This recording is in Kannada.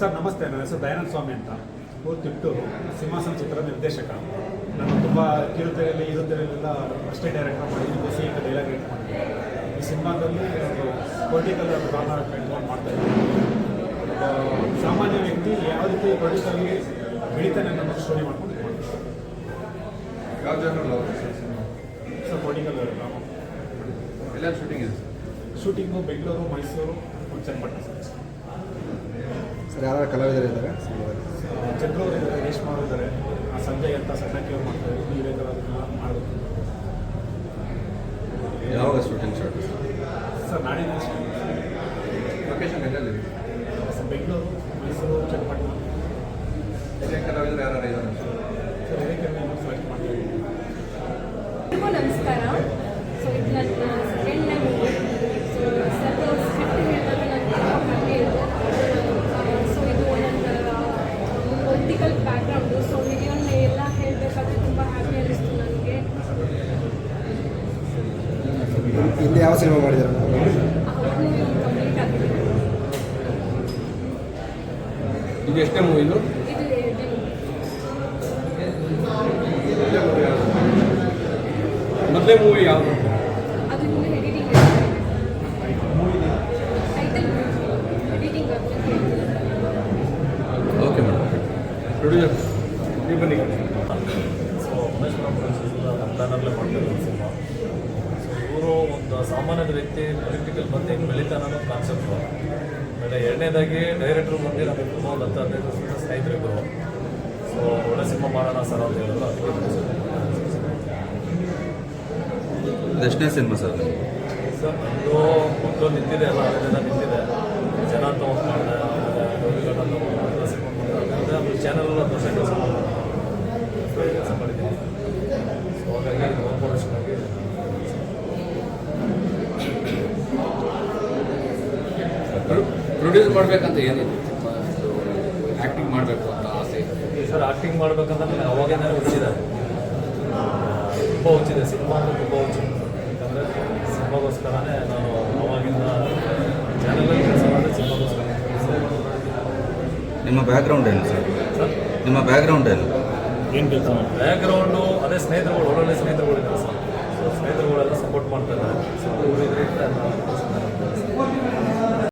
ಸರ್ ನಮಸ್ತೆ. ನನ್ನ ಹೆಸರು ದಯಾನಂದ ಸ್ವಾಮಿ ಅಂತ. ಊರು ತಿಟ್ಟೂರು ಸಿಂಹಾಸನ ಚಿತ್ರ ನಿರ್ದೇಶಕ. ನಾನು ತುಂಬ ಕಿರುತೆರೆಯಲ್ಲಿ ಇರುತ್ತೆಲ್ಲ ಅಷ್ಟೇ ಡೈರೆಕ್ಟರ್ ಮಾಡಿದ್ದೀನಿ ಸಿ ಅಂತ ಡೈಲಾಗ್ ರೈಟ್ ಮಾಡಿದ್ದೀನಿ ಈ ಸಿನಿಮಾದಲ್ಲಿ ಒಂದು ಪೊಲಿಟಿಕಲ್ ಡ್ರಾಮಾ ಕಂಟ್ರೋಲ್ ಮಾಡ್ತಾ ಇದ್ದೀನಿ. ಸಾಮಾನ್ಯ ವ್ಯಕ್ತಿ ಯಾವ ರೀತಿ ಪೊಲಿಟಿಕಲ್ಲಿ ಬೆಳಿತಾನೆ ಅನ್ನೋ ಸ್ಟೋರಿ ಮಾಡ್ಕೊಂಡು ಮಾಡ್ತೀನಿ. ಯಾವ ಜನರಲ್ಲ ಸರ್ ಪೊಲಿಟಿಕಲ್ ಡ್ರಾಮಾ ಎಲ್ಲ ಶೂಟಿಂಗ್ ಇದೆ ಶೂಟಿಂಗು ಬೆಂಗಳೂರು ಮೈಸೂರು ಚನ್ನಪಟ್ಟಣ ಸರ್ ಯಾರು ಕಲಾವಿದರು ಇದ್ದಾರೆ? ಚಂದ್ರವರು ಇದ್ದಾರೆ ರೇಷ್ಮಾ ಅವರು ಇದ್ದಾರೆ. ಆ ಸಂಜಯ್ ಅಂತ ಸಣ್ಣಕ್ಕೆ ಅವ್ರು ಮಾಡ್ತಾರೆ. ಮಾಡಬೇಕು. ಯಾವಾಗ ಶೂಟಿಂಗ್ ಸ್ಟಾರ್ಟ್ ಸರ್ ನಾಡಿನ ಲೊಕೇಶನ್ ಎಲ್ಲೆಲ್ಲಿ ಸರ್ ಬೆಂಗಳೂರು ಮೈಸೂರು ಚನ್ನಪಟ್ಟಣ. ಹಿರಿಯ ಕಲಾವಿದರು ಯಾರು ಇದ್ದಾರೆ? ಸರ್ ಸೆಲೆಕ್ಟ್ ಮಾಡ್ತೀವಿ. ನಮಸ್ಕಾರ. ಯಾವ ಸಿನಿಮಾ ಮಾಡಿದ್ದಾರೆ ಅವ್ರಿಗೂ ಕಂಪ್ಲೀಟ್ ಆಗಿದೆ ಇದು ಎಷ್ಟೇ ಮೂವಿ ಇದು ಇದು ಎರಡನೇ ಮೊದಲೇ ಮೂವಿ ಯಾವುದು ಅದು ಇನ್ನೂ ಎಡಿಟಿಂಗ್ ಟೈಟಲ್ ಎಡಿಟಿಂಗ್ ಆಗ್ತದೆ ಓಕೆ ಮೇಡಮ್ ಪ್ರೊಡ್ಯೂಸರ್ ನೀವು ಬನ್ನಿ ಸೊ ಮಹೇಶ್ವರ ಪ್ರೊಡ್ಯೂಸರ್ಸ್ ನಮ್ಮ ಬ್ಯಾನರ್ಲೇ ಮಾಡ್ತಿರೋದು ಸಾಮಾನ್ಯದ ವ್ಯಕ್ತಿ ಪೊಲಿಟಿಕಲ್ ಬಂದು ಹಿಂಗೆ ಬೆಳೀತಾನ ಅನ್ನೋ ಕಾನ್ಸೆಪ್ಟು ಆಮೇಲೆ ಎರಡನೇದಾಗಿ ಡೈರೆಕ್ಟ್ರು ಬಂದು ನಮಗೆ ತುಂಬ ಒಂದು ಹತ್ತು ಹದಿನೈದು ವರ್ಷದ ಸ್ನೇಹಿತರಿಬ್ಬರು ಸೊ ಒಳ್ಳೆ ಸಿನಿಮಾ ಮಾಡೋಣ ಸರ್ ಅಂತ ಹೇಳಿದ್ರು. ಅದಕ್ಕೆ ಎಷ್ಟನೇ ಸಿನಿಮಾ ಸರ್ ಸರ್ ನಂದು ಮೊದಲು ನಿಂತಿದೆ ಎಲ್ಲ ಜನ ನಿಂತಿದೆ. ಜನ ಒಂದು ಮಾಡಿದೆ ಸಿನಿಮಾ ಮಾಡಿದೆ ಆಮೇಲೆ ಚಾನಲ್ ವರ್ಷ ಕೆಲಸ ಮಾಡಿದೆ ಕೆಲಸ ಮಾಡಿದ್ದೀನಿ ಸೊ ಹಾಗಾಗಿ ಇದು ಓನ್ ಪ್ರೊಡಕ್ಷನ್ ಆಗಿ ಪ್ರೊಡ್ಯೂಸ್ ಮಾಡಬೇಕಂತ ಏನಿದೆ ಆ್ಯಕ್ಟಿಂಗ್ ಮಾಡಬೇಕು ಅಂತ ಆಸೆ. ಸರ್ ಆ್ಯಕ್ಟಿಂಗ್ ಮಾಡ್ಬೇಕಂತ ನನಗೆ ಅವಾಗಿಂದ ಹುಚ್ಚಿದೆ ತುಂಬ ಹುಚ್ಚಿದೆ. ಸಿನಿಮಾ ಅಂದರೆ ತುಂಬ ಹುಚ್ಚು. ಯಾಕಂದರೆ ಸಿನಿಮಾಗೋಸ್ಕರನೇ ನಾನು ಅವಾಗಿಂದ ಚಾನಲಲ್ಲಿ ಕೆಲಸ ಮಾಡಿದ್ರೆ ಸಿನಿಮಾಗೋಸ್ಕರ. ನಿಮ್ಮ ಬ್ಯಾಕ್ಗ್ರೌಂಡ್ ಏನು ಸರ್? ಸರ್? ನಿಮ್ಮ ಬ್ಯಾಕ್ಗ್ರೌಂಡ್ ಏನು? ಏನು ಕೆಲಸ ಬ್ಯಾಕ್ಗ್ರೌಂಡು ಅದೇ ಸ್ನೇಹಿತರುಗಳು ಒಳ್ಳೊಳ್ಳೆ ಸ್ನೇಹಿತರುಗಳಿದ್ದಾರೆ ಸರ್.